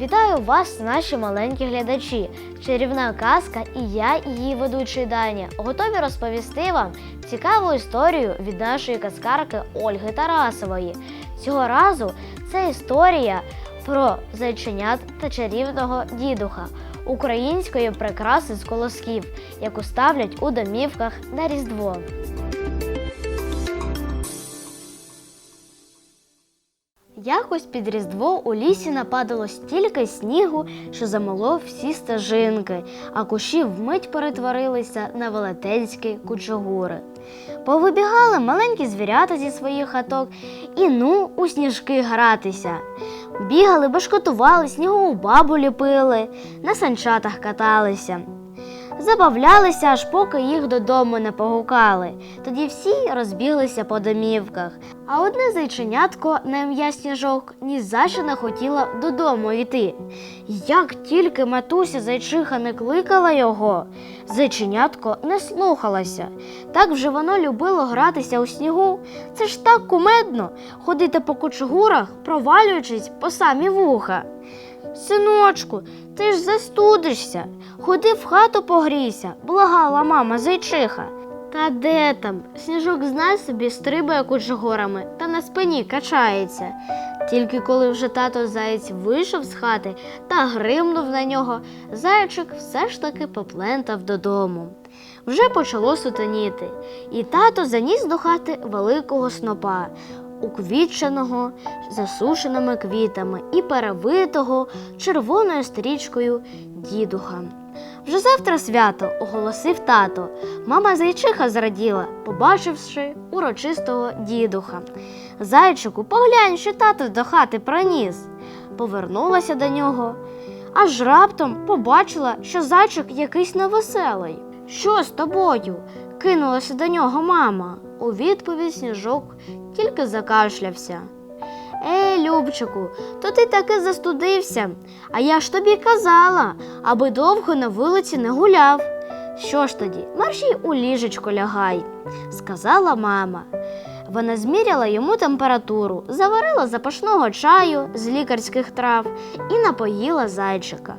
Вітаю вас, наші маленькі глядачі. Чарівна казка і я, її ведучий Даня, готові розповісти вам цікаву історію від нашої казкарки Ольги Тарасової. Цього разу це історія про зайченят та чарівного дідуха, української прикраси з колосків, яку ставлять у домівках на Різдво. Якось під Різдво у лісі нападало стільки снігу, що замело всі стежинки, а кущі вмить перетворилися на велетенські кучугури. Повибігали маленькі звірята зі своїх хаток і ну у сніжки гратися. Бігали, башкотували, снігову бабу ліпили, на санчатах каталися. Забавлялися, аж поки їх додому не погукали. Тоді всі розбіглися по домівках. А одне зайченятко на ім'я Сніжок ні за не хотіла додому йти. Як тільки матуся зайчиха не кликала його, зайченятко не слухалося. Так вже воно любило гратися у снігу. Це ж так кумедно ходити по кучугурах, провалюючись по самі вуха. Синочку, ти ж застудишся. Ходи в хату погрійся, благала мама зайчиха. Та де там? Сніжок знай собі стрибає кучугурами та на спині качається. Тільки коли вже тато заєць вийшов з хати та гримнув на нього, зайчик все ж таки поплентав додому. Вже почало сутеніти, і тато заніс до хати великого снопа, уквітченого засушеними квітами і перевитого червоною стрічкою дідуха. Вже завтра свято, оголосив тато. Мама зайчиха зраділа, побачивши урочистого дідуха. Зайчику, поглянь, що тато до хати приніс. Повернулася до нього, аж раптом побачила, що зайчик якийсь невеселий. Що з тобою? кинулася до нього мама. У відповідь сніжок тільки закашлявся. Ей, Любчику, то ти таки застудився, а я ж тобі казала, аби довго на вулиці не гуляв. Що ж тоді, мерщій у ліжечко лягай, сказала мама. Вона зміряла йому температуру, заварила запашного чаю з лікарських трав і напоїла зайчика.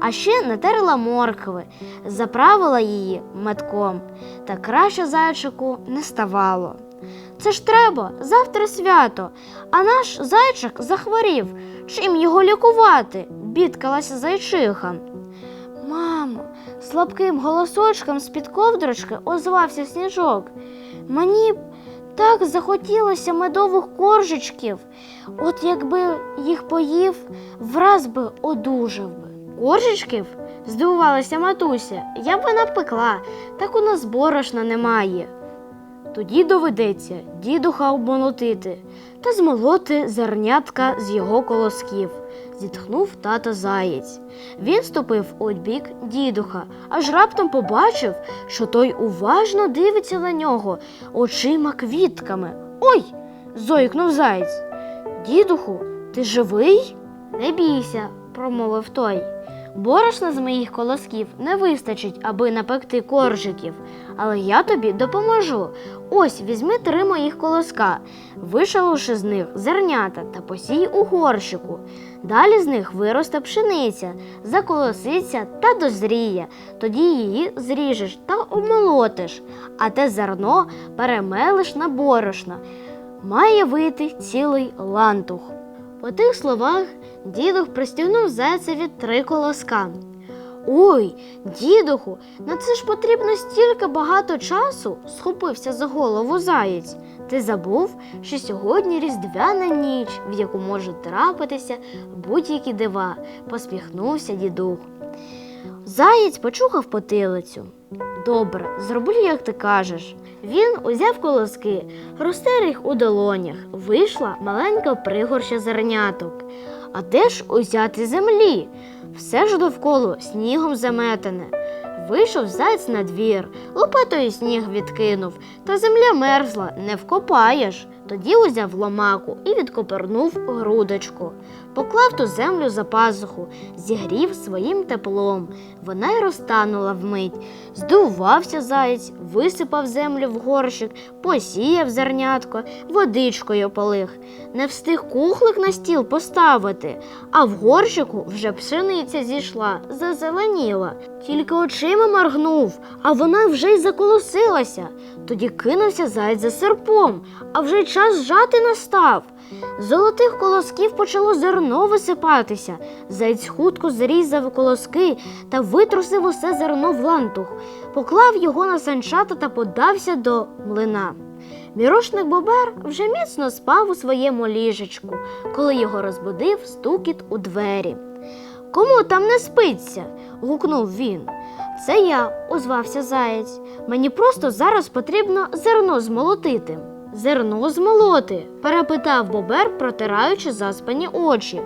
А ще натерла моркви, заправила її метком, та краще зайчику не ставало. Це ж треба, завтра свято, а наш зайчик захворів. Чим його лікувати? бідкалася зайчиха. Мамо, слабким голосочком з-під ковдрочки озвався сніжок. Мені так захотілося медових коржичків. От якби їх поїв, враз би одужав би. Коржичків? здивувалася матуся. Я б напекла, так у нас борошна немає. Тоді доведеться дідуха обмолотити та змолоти зернятка з його колосків, зітхнув тато заєць. Він ступив у бік дідуха, аж раптом побачив, що той уважно дивиться на нього очима квітками. Ой! зойкнув заєць. Дідуху, ти живий? Не бійся, промовив той. Борошна з моїх колосків не вистачить, аби напекти коржиків, але я тобі допоможу. Ось візьми три моїх колоска, вишалуши з них зернята та посій у горщику. Далі з них виросте пшениця, заколоситься та дозріє. Тоді її зріжеш та обмолотиш, а те зерно перемелиш на борошно. Має вийти цілий лантух. По тих словах дідух пристягнув зайцеві три колоска. Ой, дідуху, на це ж потрібно стільки багато часу, схопився за голову заєць. Ти забув, що сьогодні різдвяна ніч, в яку можуть трапитися будь-які дива, посміхнувся дідух. Заєць почухав потилицю. Добре, зроблю, як ти кажеш. Він узяв колоски, розтер їх у долонях, вийшла маленька пригорща зерняток. А де ж узяти землі? Все ж довкола снігом заметене. Вийшов заяць на двір, лопатою сніг відкинув, та земля мерзла, не вкопаєш. Тоді узяв ломаку і відкопернув грудочку, поклав ту землю за пазуху, зігрів своїм теплом. Вона й розтанула вмить. Здивувався заєць, висипав землю в горщик, посіяв зернятко, водичкою полих. Не встиг кухлик на стіл поставити, а в горщику вже пшениця зійшла, зазеленіла. Тільки очима моргнув, а вона вже й заколосилася. Тоді кинувся заєць за серпом, а вже й час жати настав. З золотих колосків почало зерно висипатися. Заєць хутко зрізав колоски та витрусив усе зерно в лантух, поклав його на санчата та подався до млина. Мірошник Бобер вже міцно спав у своєму ліжечку, коли його розбудив стукіт у двері. Кому там не спиться? гукнув він. Це я, озвався заєць. Мені просто зараз потрібно зерно змолотити. Зерно змолоти? перепитав Бобер, протираючи заспані очі.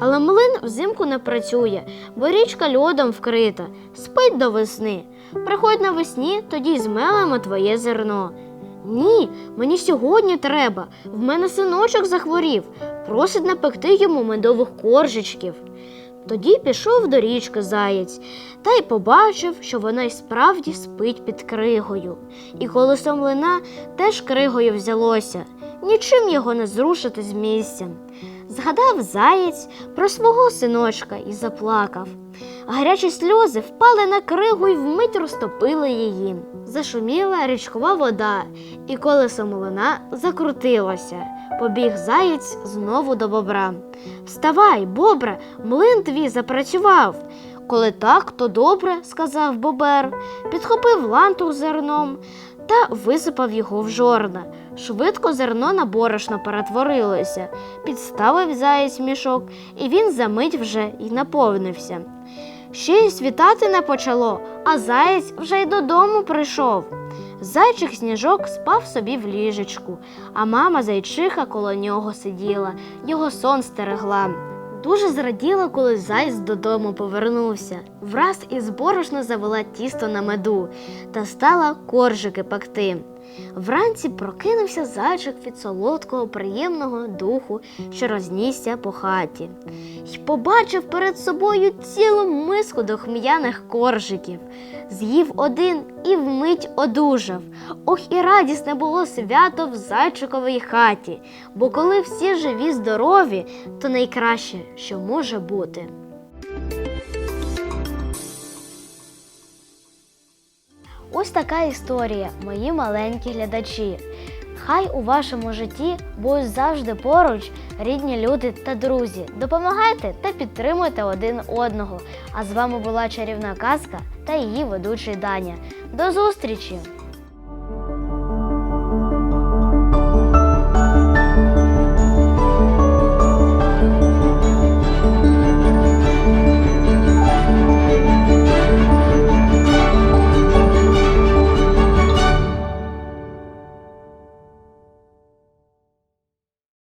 Але млин взимку не працює, бо річка льодом вкрита. Спить до весни. Приходь навесні, тоді змелемо твоє зерно. Ні, мені сьогодні треба. В мене синочок захворів. Просить напекти йому медових коржичків. Тоді пішов до річки заєць та й побачив, що вона й справді спить під кригою. І колесо млина теж кригою взялося, нічим його не зрушити з місця. Згадав заєць про свого синочка і заплакав. Гарячі сльози впали на кригу і вмить розтопили її. Зашуміла річкова вода, і колесо млина закрутилося. Побіг заєць знову до бобра. Вставай, бобре, млин твій запрацював. Коли так, то добре, сказав бобер, підхопив лантух зерном та висипав його в жорна. Швидко зерно на борошно перетворилося, підставив заєць мішок, і він за мить вже й наповнився. Ще й світати не почало, а заєць вже й додому прийшов. Зайчик сніжок спав собі в ліжечку, а мама зайчиха коло нього сиділа, його сон стерегла. Дуже зраділа, коли зайць додому повернувся. Враз із борошна завела тісто на меду та стала коржики пекти. Вранці прокинувся зайчик від солодкого, приємного духу, що рознісся по хаті, й побачив перед собою цілу миску дохм'яних коржиків. З'їв один і вмить одужав. Ох, і радісне було свято в зайчиковій хаті, бо коли всі живі, здорові, то найкраще, що може бути. Ось така історія, мої маленькі глядачі. Хай у вашому житті будуть завжди поруч рідні люди та друзі. Допомагайте та підтримуйте один одного. А з вами була чарівна казка та її ведучий Даня. До зустрічі!